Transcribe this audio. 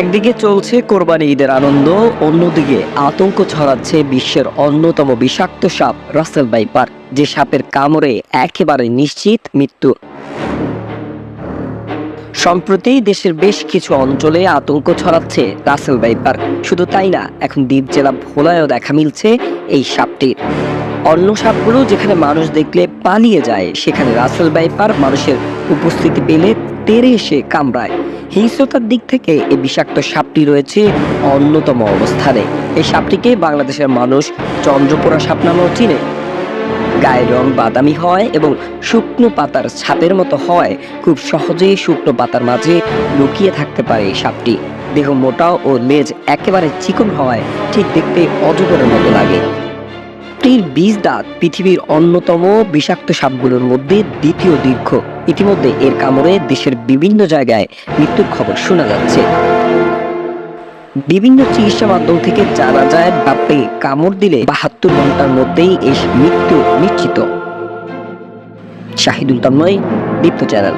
একদিকে চলছে কোরবানি ঈদের আনন্দ, অন্যদিকে আতঙ্ক ছড়াচ্ছে বিশ্বের অন্যতম বিষাক্ত সাপ, রাসেল বাইপার যে সাপের কামড়ে একেবারে নিশ্চিত মৃত্যু। সম্প্রতি দেশের বেশ কিছু অঞ্চলে আতঙ্ক ছড়াচ্ছে রাসেল বাইপার শুধু তাই না, এখন দ্বীপ জেলা ভোলায়ও দেখা মিলছে এই সাপটির। অন্য সাপগুলো যেখানে মানুষ দেখলে পালিয়ে যায়, সেখানে রাসেল বাইপার মানুষের উপস্থিতি পেলে তেরে এসে কামড়ায়। হিংস্রতার দিক থেকে এই বিষাক্ত সাপটি রয়েছে অন্যতম অবস্থানে। এই সাপটিকে বাংলাদেশের মানুষ চন্দ্রপোড়া সাপ নামেও চিনে। গায়ের রং বাদামি হয় এবং শুকনো পাতার ছাপের মতো হয়। খুব সহজেই শুকনো পাতার মাঝে লুকিয়ে থাকতে পারে এই সাপটি। দেহ মোটাও ও লেজ একেবারে চিকন হওয়ায় ঠিক দেখতে অজগরের মতো লাগে। সাপটির বীজ দাঁত পৃথিবীর অন্যতম বিষাক্ত সাপগুলোর মধ্যে দ্বিতীয় দীর্ঘ। ইতিমধ্যে এর কামড়ে দেশের বিভিন্ন জায়গায় মৃত্যুর খবর শোনা যাচ্ছে। বিভিন্ন চিকিৎসা মাধ্যম থেকে জানা যায়, বাপে কামড় দিলে বাহাত্তর ঘণ্টার মধ্যেই এই মৃত্যু নিশ্চিত। শাহিদুল তন্ময় দীপ্ত চ্যানেল।